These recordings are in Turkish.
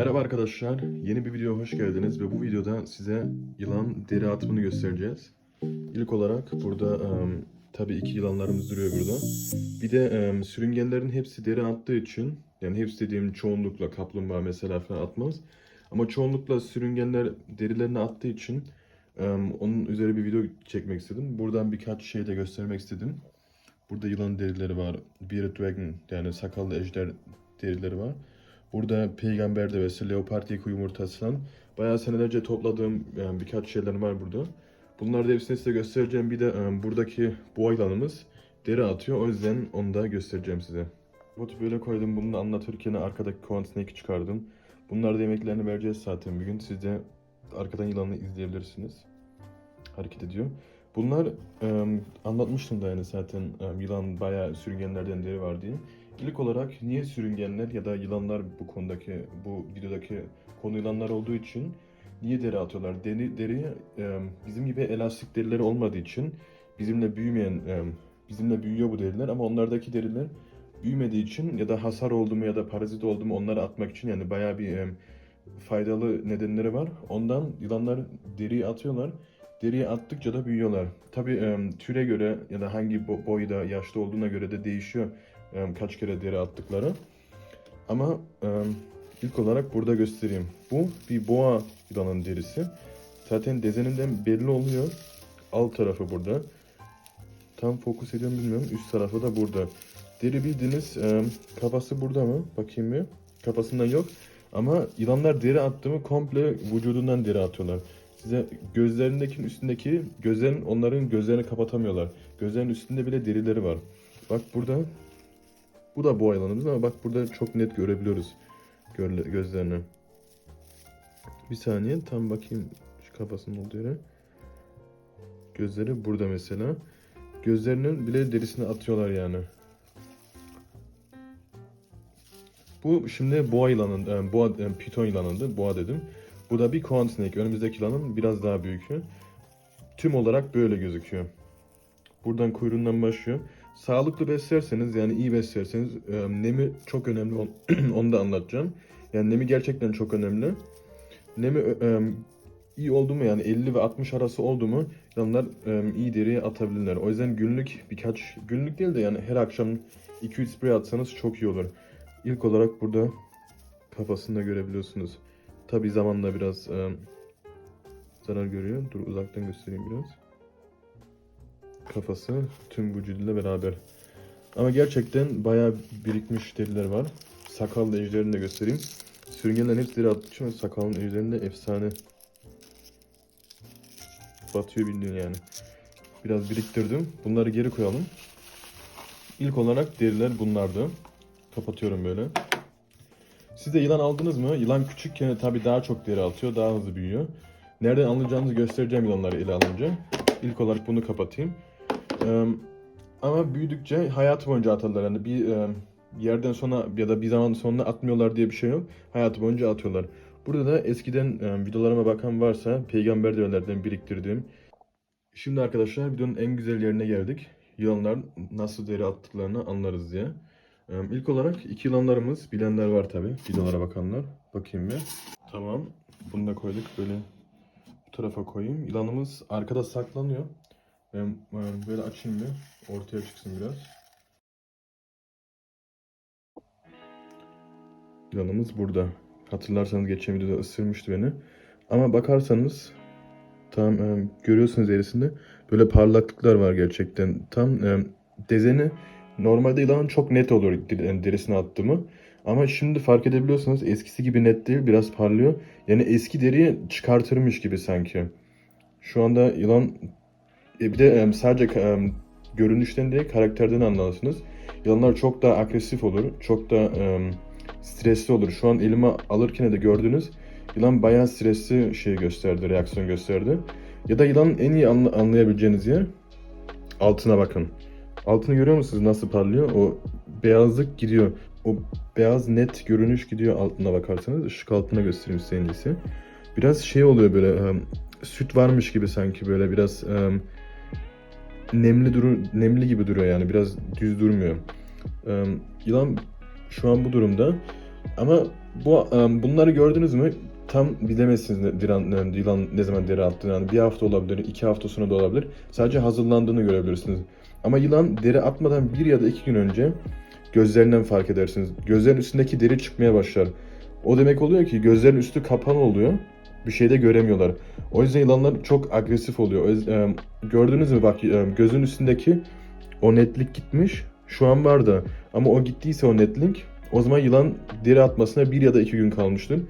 Merhaba arkadaşlar, yeni bir videoya hoş geldiniz ve bu videoda size yılan deri atımını göstereceğiz. İlk olarak burada em, tabii iki yılanlarımız duruyor burada. Bir de em, sürüngenlerin hepsi deri attığı için, yani hepsi dediğim çoğunlukla kaplumbağa mesela falan atmaz. Ama çoğunlukla sürüngenler derilerini attığı için em, onun üzerine bir video çekmek istedim. Buradan birkaç şey de göstermek istedim. Burada yılan derileri var, bearded dragon yani sakallı ejder derileri var. Burada peygamber devesi, leopar yıkı yumurtasından bayağı senelerce topladığım yani birkaç şeyler var burada. Bunları da hepsini size göstereceğim. Bir de e, buradaki boğa yılanımız deri atıyor. O yüzden onu da göstereceğim size. Botu böyle koydum. Bunu da anlatırken arkadaki Coan Snake'i çıkardım. Bunlar da yemeklerini vereceğiz zaten bugün. Siz de arkadan yılanı izleyebilirsiniz. Hareket ediyor. Bunlar e, anlatmıştım da yani zaten e, yılan bayağı sürüngenlerden deri var diye. İlk olarak niye sürüngenler ya da yılanlar bu konudaki, bu videodaki konu yılanlar olduğu için niye deri atıyorlar? Deri, deri bizim gibi elastik derileri olmadığı için bizimle büyümeyen, bizimle büyüyor bu deriler ama onlardaki deriler büyümediği için ya da hasar oldu mu ya da parazit oldu mu onları atmak için yani bayağı bir faydalı nedenleri var. Ondan yılanlar deriyi atıyorlar. Deriyi attıkça da büyüyorlar. Tabii e, türe göre ya da hangi bo- boyda, yaşta olduğuna göre de değişiyor kaç kere deri attıkları. Ama ilk olarak burada göstereyim. Bu bir boğa yılanın derisi. Zaten dezeninden belli oluyor. Alt tarafı burada. Tam fokus ediyorum bilmiyorum. Üst tarafı da burada. Deri bildiğiniz kafası burada mı? Bakayım bir. Kafasından yok. Ama yılanlar deri attı mı komple vücudundan deri atıyorlar. Size gözlerindeki üstündeki gözlerin onların gözlerini kapatamıyorlar. Gözlerin üstünde bile derileri var. Bak burada bu da değil mi? ama bak burada çok net görebiliyoruz gözlerini. Bir saniye tam bakayım şu kafasının olduğu yere. Gözleri burada mesela. Gözlerinin bile derisini atıyorlar yani. Bu şimdi boğa yılanın, e, boğa, e, piton yılanındı. Boğa dedim. Bu da bir koan snake. Önümüzdeki yılanın biraz daha büyükü. Tüm olarak böyle gözüküyor. Buradan kuyruğundan başlıyor. Sağlıklı beslerseniz yani iyi beslerseniz e, nemi çok önemli. On- Onu da anlatacağım. Yani nemi gerçekten çok önemli. Nemi e, iyi oldu mu yani 50 ve 60 arası oldu mu yılanlar e, iyi deriye atabilirler. O yüzden günlük birkaç günlük değil de yani her akşam 2-3 sprey atsanız çok iyi olur. İlk olarak burada kafasını da görebiliyorsunuz. Tabi zamanla biraz e, zarar görüyor. Dur uzaktan göstereyim biraz. Kafası tüm vücuduyla beraber. Ama gerçekten bayağı birikmiş deriler var. Sakallı ejderini de göstereyim. Sürüngenlerin hepsi deri attığı için sakalın ejderinde efsane. Batıyor bildiğin yani. Biraz biriktirdim. Bunları geri koyalım. İlk olarak deriler bunlardı. Kapatıyorum böyle. Siz de yılan aldınız mı? Yılan küçükken tabii daha çok deri atıyor, daha hızlı büyüyor. Nereden alacağınızı göstereceğim yılanları ele alınca. İlk olarak bunu kapatayım. Ama büyüdükçe hayatı boyunca atarlar. Yani bir e, yerden sonra ya da bir zaman sonra atmıyorlar diye bir şey yok. Hayatı boyunca atıyorlar. Burada da eskiden e, videolarıma bakan varsa peygamber dönelerden biriktirdiğim. Şimdi arkadaşlar videonun en güzel yerine geldik. Yılanlar nasıl deri attıklarını anlarız diye. Ee, İlk olarak iki yılanlarımız, bilenler var tabi, videolara bakanlar. Bakayım bir. Tamam, bunu da koyduk böyle bu tarafa koyayım. Yılanımız arkada saklanıyor. Ben böyle açayım bir, ortaya çıksın biraz. Yılanımız burada. Hatırlarsanız geçen videoda ısırmıştı beni. Ama bakarsanız tam e, görüyorsunuz derisinde böyle parlaklıklar var gerçekten. Tam e, dezeni Normalde yılanın çok net olur yani derisine attığımı. Ama şimdi fark edebiliyorsunuz eskisi gibi net değil biraz parlıyor. Yani eski deriyi çıkartırmış gibi sanki. Şu anda yılan e, bir de em, sadece em, görünüşten değil karakterden anlarsınız. Yılanlar çok daha agresif olur. Çok da em, stresli olur. Şu an elime alırken de gördünüz. Yılan bayağı stresli şey gösterdi, reaksiyon gösterdi. Ya da yılanın en iyi anla- anlayabileceğiniz yer altına bakın. Altını görüyor musunuz nasıl parlıyor? O beyazlık gidiyor. O beyaz net görünüş gidiyor altına bakarsanız. Işık altına göstereyim size en iyisi. Biraz şey oluyor böyle em, süt varmış gibi sanki böyle biraz em, nemli durur nemli gibi duruyor yani biraz düz durmuyor. Em, yılan şu an bu durumda ama Bu em, bunları gördünüz mü? Tam bilemezsiniz ne- ne- yılan ne zaman deri attığını. Yani bir hafta olabilir, iki hafta sonra da olabilir. Sadece hazırlandığını görebilirsiniz. Ama yılan deri atmadan bir ya da iki gün önce gözlerinden fark edersiniz. Gözlerin üstündeki deri çıkmaya başlar. O demek oluyor ki gözlerin üstü kapalı oluyor. Bir şey de göremiyorlar. O yüzden yılanlar çok agresif oluyor. Em, gördünüz mü bak em, gözün üstündeki o netlik gitmiş. Şu an var da. Ama o gittiyse o netlik o zaman yılan deri atmasına bir ya da iki gün kalmıştır.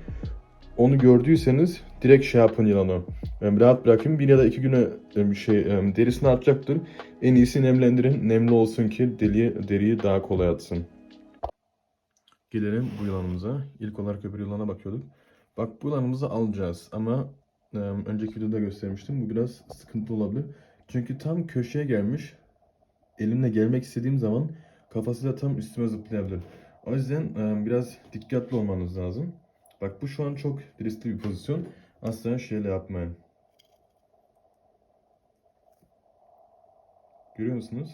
Onu gördüyseniz direkt şey yapın yılanı. Em, rahat bırakın. Bir ya da iki güne şey derisini atacaktır. En iyisi nemlendirin. Nemli olsun ki deliği, deriyi daha kolay atsın. Gelelim bu yılanımıza. İlk olarak öbür yılana bakıyorduk. Bak bu yılanımızı alacağız ama em, önceki videoda göstermiştim. Bu biraz sıkıntı olabilir. Çünkü tam köşeye gelmiş. Elimle gelmek istediğim zaman kafası da tam üstüme zıplayabilir. O yüzden em, biraz dikkatli olmanız lazım. Bak bu şu an çok riskli bir pozisyon. Asla şöyle yapmayın. Görüyor musunuz?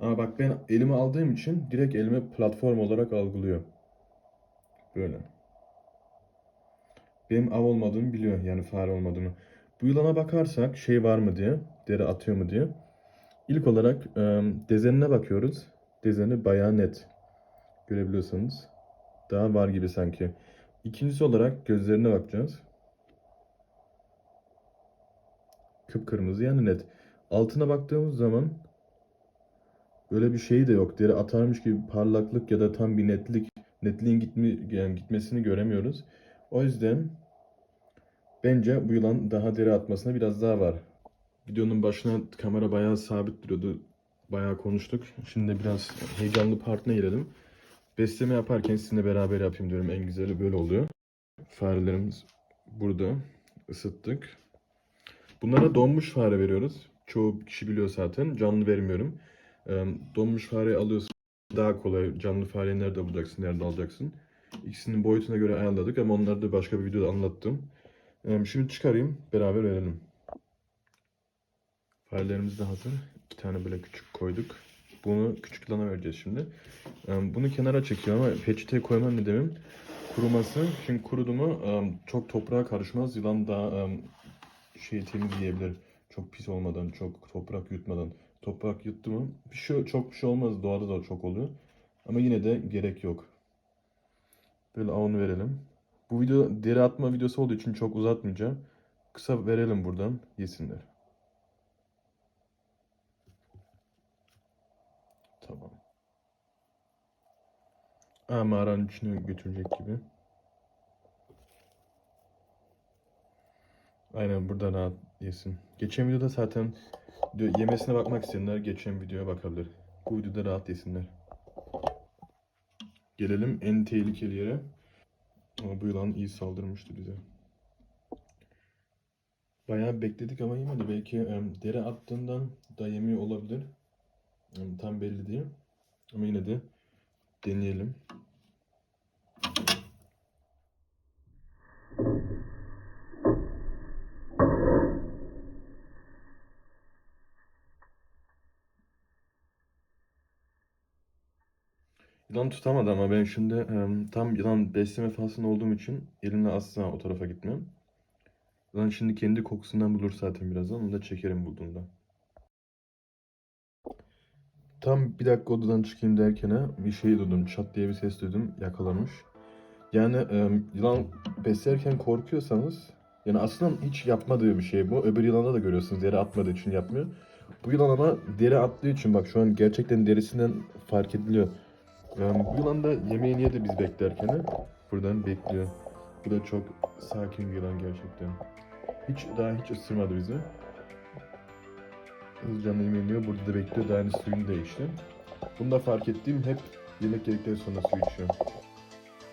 Ama bak ben elime aldığım için direkt elime platform olarak algılıyor. Böyle. Benim av olmadığımı biliyor yani fare olmadığımı. Bu yılana bakarsak şey var mı diye, deri atıyor mu diye. İlk olarak e, dezenine bakıyoruz. Dezeni bayağı net. Görebiliyorsanız. Daha var gibi sanki. İkincisi olarak gözlerine bakacağız. Kıpkırmızı yani net. Altına baktığımız zaman böyle bir şey de yok. Deri atarmış gibi parlaklık ya da tam bir netlik, netliğin gitme, yani gitmesini göremiyoruz. O yüzden bence bu yılan daha deri atmasına biraz daha var. Videonun başına kamera bayağı sabit duruyordu. Bayağı konuştuk. Şimdi biraz heyecanlı partına girelim. Besleme yaparken sizinle beraber yapayım diyorum. En güzeli böyle oluyor. Farelerimiz burada. Isıttık. Bunlara donmuş fare veriyoruz. Çoğu kişi biliyor zaten. Canlı vermiyorum. Donmuş fareyi alıyorsun. Daha kolay. Canlı fareyi nerede bulacaksın, nerede alacaksın. İkisinin boyutuna göre ayarladık ama onları da başka bir videoda anlattım. Şimdi çıkarayım, beraber verelim. Farelerimiz de hazır. İki tane böyle küçük koyduk. Bunu küçük yılana vereceğiz şimdi. Bunu kenara çekiyorum ama peçeteye koymam nedenim kuruması. Şimdi kurudu mu çok toprağa karışmaz. Yılan daha şey temizleyebilir. Çok pis olmadan, çok toprak yutmadan. Toprak yuttu mu bir şey, çok bir şey olmaz. Doğada da çok oluyor. Ama yine de gerek yok. Böyle avını verelim. Bu video deri atma videosu olduğu için çok uzatmayacağım. Kısa verelim buradan yesinler. Tamam. Aa, mağaranın içine götürecek gibi. Aynen burada rahat yesin. Geçen videoda zaten yemesine bakmak isteyenler geçen videoya bakabilir. Bu videoda rahat yesinler. Gelelim en tehlikeli yere. Ama bu yılan iyi saldırmıştı bize. Bayağı bekledik ama yemedi. Belki em, deri attığından da yemiyor olabilir. Em, tam belli değil. Ama yine de deneyelim. Yılan tutamadı ama ben şimdi em, tam yılan besleme fasında olduğum için elimle asla o tarafa gitmem. Yılan şimdi kendi kokusundan bulur zaten birazdan. Onu da çekerim bulduğunda. Tam bir dakika odadan çıkayım derken bir şey duydum. Çat diye bir ses duydum. Yakalamış. Yani em, yılan beslerken korkuyorsanız yani aslında hiç yapmadığı bir şey bu. Öbür yılanda da görüyorsunuz deri atmadığı için yapmıyor. Bu yılan ama deri attığı için bak şu an gerçekten derisinden fark ediliyor. Yani bu yılan da yemeğini yedi biz beklerken. Buradan bekliyor. Bu da çok sakin bir yılan gerçekten. Hiç daha hiç ısırmadı bizi. Hızlıca yemeğini yiyor. Burada da bekliyor. Daha henüz suyunu da. Bunu da fark ettiğim hep yemek yedikten sonra su içiyor.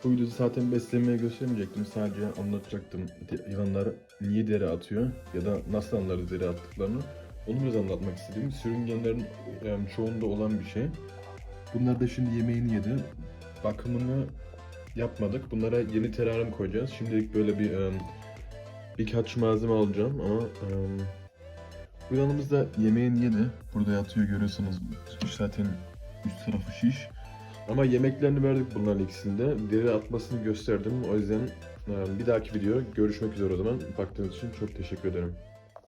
Bu videoda zaten beslemeye göstermeyecektim. Sadece anlatacaktım. Yılanlar niye deri atıyor ya da nasıl anlarız deri attıklarını. Onu biraz anlatmak istedim. Sürüngenlerin em, çoğunda olan bir şey. Bunlar da şimdi yemeğini yedi. Bakımını yapmadık. Bunlara yeni teraryum koyacağız. Şimdilik böyle bir em, birkaç malzeme alacağım ama em, bu yanımızda yemeğini yedi. Burada yatıyor görüyorsunuz. Zaten Üst tarafı şiş. Ama yemeklerini verdik bunların ikisinde. Deri atmasını gösterdim. O yüzden bir dahaki video görüşmek üzere o zaman. Baktığınız için çok teşekkür ederim.